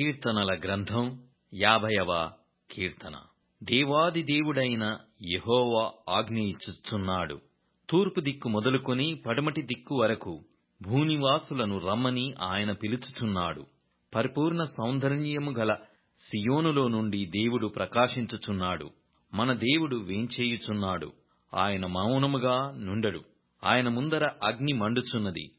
కీర్తనల గ్రంథం యాభైవ కీర్తన. దేవాది దేవుడైన యహోవా ఆజ్ఞ తూర్పు దిక్కు మొదలుకొని పడమటి దిక్కు వరకు భూనివాసులను రమ్మని ఆయన పిలుచుచున్నాడు. పరిపూర్ణ సౌందర్యము గల సియోనులో నుండి దేవుడు ప్రకాశించుచున్నాడు. మన దేవుడు వేంచేయుచున్నాడు. ఆయన మౌనముగా నుండడు. ఆయన ముందర అగ్ని మండుచున్నది.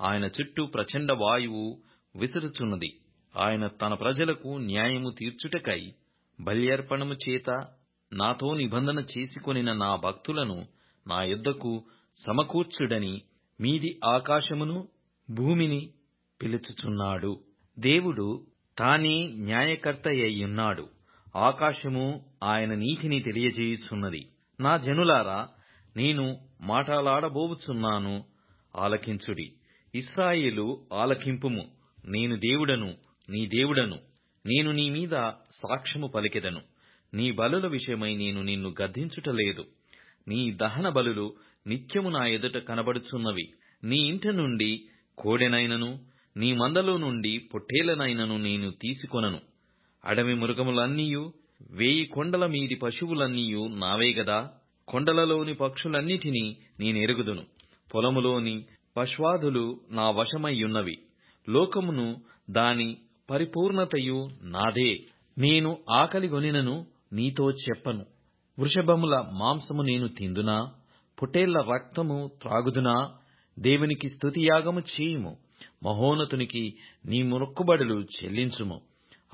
ఆయన చుట్టూ ప్రచండ వాయువు విసురుచున్నది. ఆయన తన ప్రజలకు న్యాయము తీర్చుటకై బల్యర్పణము చేత నాతో నిబంధన చేసుకొనిన నా భక్తులను నా యుద్ధకు సమకూర్చుడని మీది ఆకాశమును భూమిని పిలుచుచున్నాడు. దేవుడు తానే న్యాయకర్తయ్యున్నాడు ఆకాశము ఆయన నీతిని తెలియజేయుచున్నది. నా జనులారా నేను మాటలాడబోవుచున్నాను. ఆలకించుడి. ఇస్రాయేలు ఆలకింపుము. నేను దేవుడను నీ దేవుడను నేను నీ మీద సాక్ష్యము పలికెదను. నీ బలుల విషయమై నేను నిన్ను గద్దించుటలేదు. నీ దహన బలులు నిత్యము నా ఎదుట కనబడుచున్నవి. నీ ఇంట నుండి కోడెనైనను నీ మందలో నుండి పొట్టేలనైనను నేను తీసుకొనను. అడవి మృగములన్నీయు వేయి కొండల మీది పశువులన్నీయు నావే గదా. కొండలలోని పక్షులన్నిటినీ నేనెరుగుదును పొలములోని పశ్వాదులు నా వశమయ్యున్నవి లోకమును దాని పరిపూర్ణతయు నాదే. నేను ఆకలిగొనినను నీతో చెప్పను. వృషభముల మాంసము నేను తిందునా? పొటేళ్ళ రక్తము త్రాగుదునా? దేవునికి స్తుతియాగము చేయుము. మహోన్నతునికి నీ మొక్కుబడులు చెల్లించుము.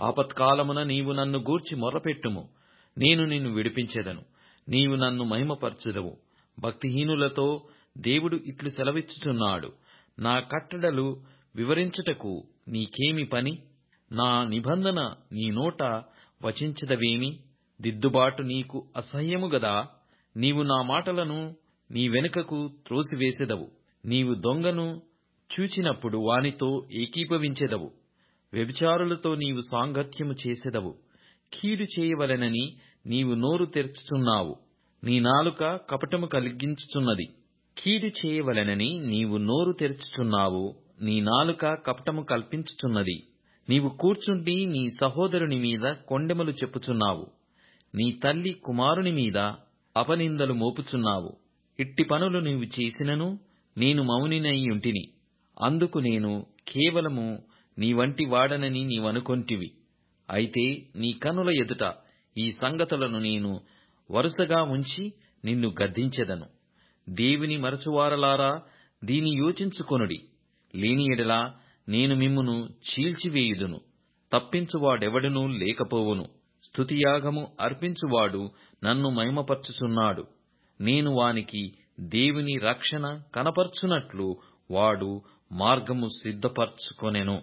ఆపత్కాలమున నీవు నన్ను గూర్చి మొర్రపెట్టుము నేను నిన్ను విడిపించెదను. నీవు నన్ను మహిమపరచుదవు. భక్తిహీనులతో దేవుడు ఇట్లు సెలవిచ్చుచున్నాడు. నా కట్టడలు వివరించుటకు నీకేమి పని? నా నిబంధన నీ నోట వచించదవేమి? దిద్దుబాటు నీకు అసహ్యము గదా? నీవు నా మాటలను నీ వెనుకకు త్రోసివేసెదవు. నీవు దొంగను చూచినప్పుడు వానితో ఏకీభవించెదవు. వ్యభిచారులతో నీవు సాంగత్యము చేసెదవు. కీడు చేయవలెనని నీవు నోరు తెరుచుచున్నావు. నీ నాలుక కపటము కలిగించుచున్నది. కీడు చేయవలెనని నీవు నోరు తెరుచుచున్నావు. నీ నాలుక కపటము కల్పించుచున్నది. నీవు కూర్చుండి నీ సహోదరుని మీద కొండెములు చెప్పుచున్నావు. నీ తల్లి కుమారుని మీద అపనిందలు మోపుచున్నావు. ఇట్టి పనులు నీవు చేసినను నేను మౌనినయ్యుంటిని అందుకు నేను కేవలము నీ వంటి వాడనని నీవనుకొంటివి. అయితే నీ కనుల ఎదుట ఈ సంగతులను నేను వరుసగా ఉంచి నిన్ను గద్దించెదను. దేవుని మరచువారలారా దీని యోచించుకొనుడి. లేని ఎడలా నేను మిమ్మును చీల్చివేయుదును. తప్పించువాడెవడునూ లేకపోవును. స్తుతియాగము అర్పించువాడు నన్ను మహిమపరచుచున్నాడు. నేను వానికి దేవుని రక్షణ కనపర్చునట్లు వాడు మార్గము సిద్ధపరచుకొనెను.